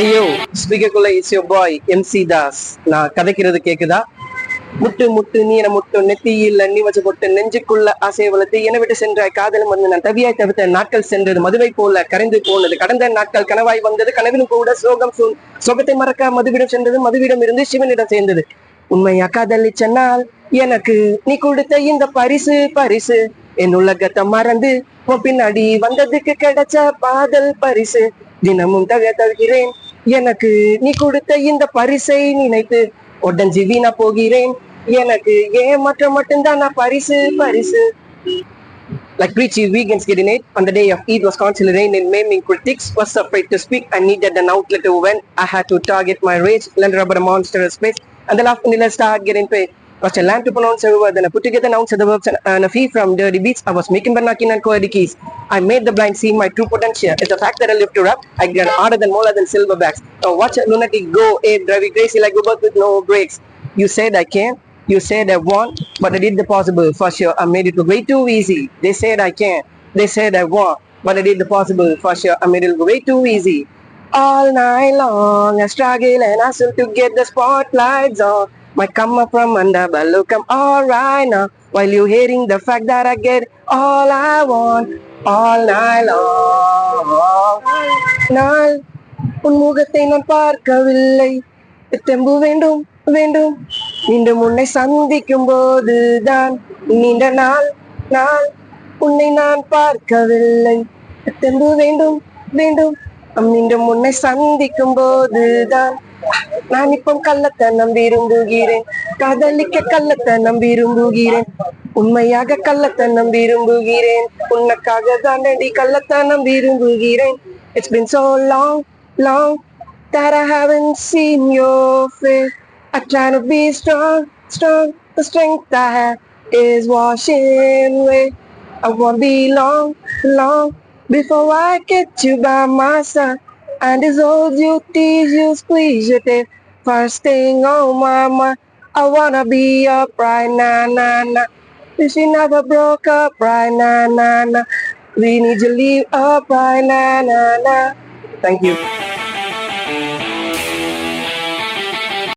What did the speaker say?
ஐயோ. ஸ்பீக்கர்க்குள்ள is yo boy MC Das. நான் கதைக்கிறது கேக்குதா? முட்டு முட்டு நீன முட்டு நெத்தியில் நீ வச்ச பொட்டு நெஞ்சுக்குள்ள ஆசையை வளர்த்து என விட்டு சென்றாய். காதலும் வந்து நான் தவியாய் தவிர்த்த நாட்கள் சென்றது மதுவை போல கரைந்து போனது. கடந்த நாட்கள் கனவாய் வந்தது கனவிலும் கூட சோகம் சூழ் சோகத்தை மறக்க மதுவிடம் சென்றது மதுவிடம் இருந்து சிவனிடம் சேர்ந்தது. உண்மையா காதலிச்ச சென்னால் எனக்கு நீ கொடுத்த இந்த பரிசு பரிசு. என் உலகத்தை மறந்து உன் பின்னாடி வந்ததுக்கு கிடைச்ச பாதல் பரிசு. தினமும் தக தவிக்கிறேன் எனக்கு நீ கொடுத்த இந்த பரிசை நினைத்து உடஞ்சி வீணா போகிறேன் எனக்கு ஏமாற்றம் மட்டும்தான் நான் பரிசு பரிசு Like preachy vegans getting it, on the day of Eid was constantly rain and maiming critics, was afraid to speak, and needed an outlet to vent, I had to target my rage, land rubber a monster space, and the laugh until I start getting paid. Was a land to pronounce every word, then I put together nouns and the verbs and earn a fee from dirty beats. I was making Banakin and Koedi keys. I made the blind see my true potential. It's the fact that I live to rap. I get harder than more than silverbacks. Now watch a lunatic go, a driving crazy like bus with no brakes. You said I can, you said I want, but I did the possible for sure. I made it way too easy. They said I can, they said I want, but I did the possible for sure. I made it way too easy. All night long I struggle and hustle to get the spotlights on. My come up from under, but look I'm alright now. While you hating the fact that I get all I want all night long. நாள் உன் முகத்தை நான் பார்க்கவில்லை தெம்பு வேண்டும் வேண்டும் மீண்டும் உன்னை சந்திக்கும் போதுதான் நீண்ட நாள் நாள் உன்னை நான் பார்க்கவில்லை தெம்பு வேண்டும் வேண்டும் மீண்டும் உன்னை சந்திக்கும் போதுதான் நான் இப்போ கள்ளத்தனம் விரும்புகிறேன் காதலிக்க கள்ளத்தனம் விரும்புகிறேன் உண்மையாக கள்ளத்தனம் விரும்புகிறேன் உனக்காக தானடி கள்ளத்தனம் விரும்புகிறேன் It's been so long, long that I haven't seen your face. I try to be strong, strong. The strength I have is washing away. I won't be long, long before I get you by my side. And it's all you tease, you squeeze your tail. First thing on my mind, I wanna be upright, nah, nah, nah. If she never broke up, right, nah, nah, nah. We need to leave upright, nah, nah, nah. Thank you.